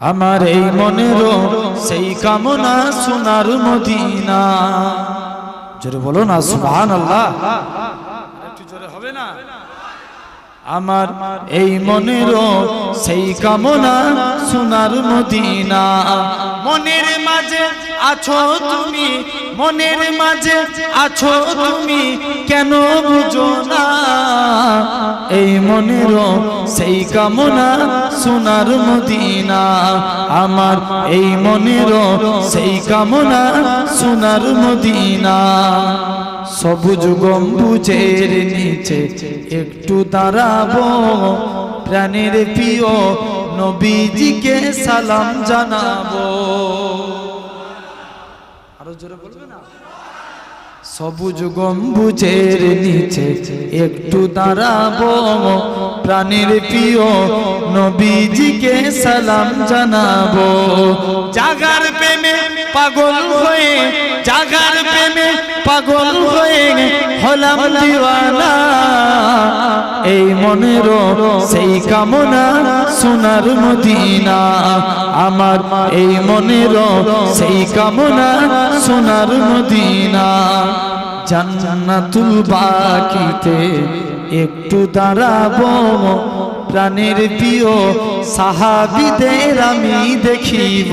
আমার এই মনেরও সেই কামনা সোনার মদিনা। জোরে বলো না সুহান আল্লাহ জোরে হবে না? আমার এই মনেরও সেই কামনা সোনার মদিনা। মনের মাঝে আছো তুমি, মনের মাঝে আছো তুমি, কেন বুঝো না? এই মনেরও সেই কামনা সোনার মদিনা, আমার এই মনেরও সেই কামনা সোনার মদিনা। সবুজ গম্বুজের নিচে একটু দাঁড়াবো, প্রাণের প্রিয় নবীজিকে সালাম জানাব। আরও জোরে বলবে না? সবুজ গম্বুজের নিচে একটু দাঁড়াবো। প্রাণের প্রিয় নবীজিকে সালাম জানাব। জাগার প্রেমে পাগল হয়ে জাগার প্রেমে পাগল হয়ে হলাম দিওয়ানা। এই মনেরও সেই কামনা সোনার মদিনা, আমার এই মনের সেই কামনা সোনার মদিনা। জান্নাতুল বাকিতে একটু দাঁড়াবো, প্রাণের প্রিয় সাহাবিদের আমি দেখিব।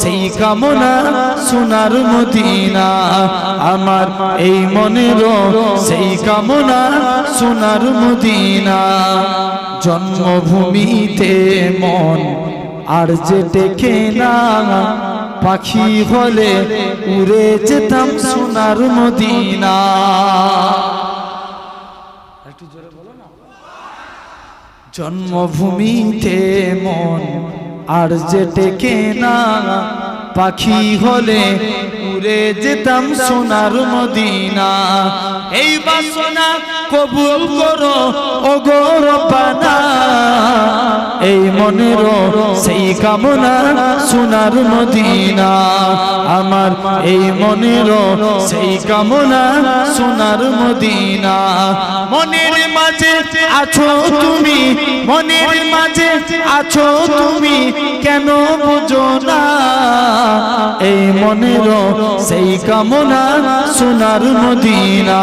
সেই কামনা সোনার মদিনা, আমার এই মনেরও সেই কামনা সোনার মদিনা। জন্মভূমিতে মন আর যে টেকে না, পাখি হলে উড়ে যেতাম সোনার মদিনা। জন্মভূমিতে মন আর যে টেকে না, পাখি হলে উড়ে যেতাম সোনার মদিনা। এই বাসনা কবুল করো ও গৌরবানা এই মনেরও সেই কামনা সোনার মদিনা। আমার এই মনেরও সেই কামনা সোনার মদিনা। মনের মাঝে আছো তুমি, মনের মাঝে আছো তুমি, কেন বুঝো না? এই মনেরও সেই কামনা সোনার মদিনা।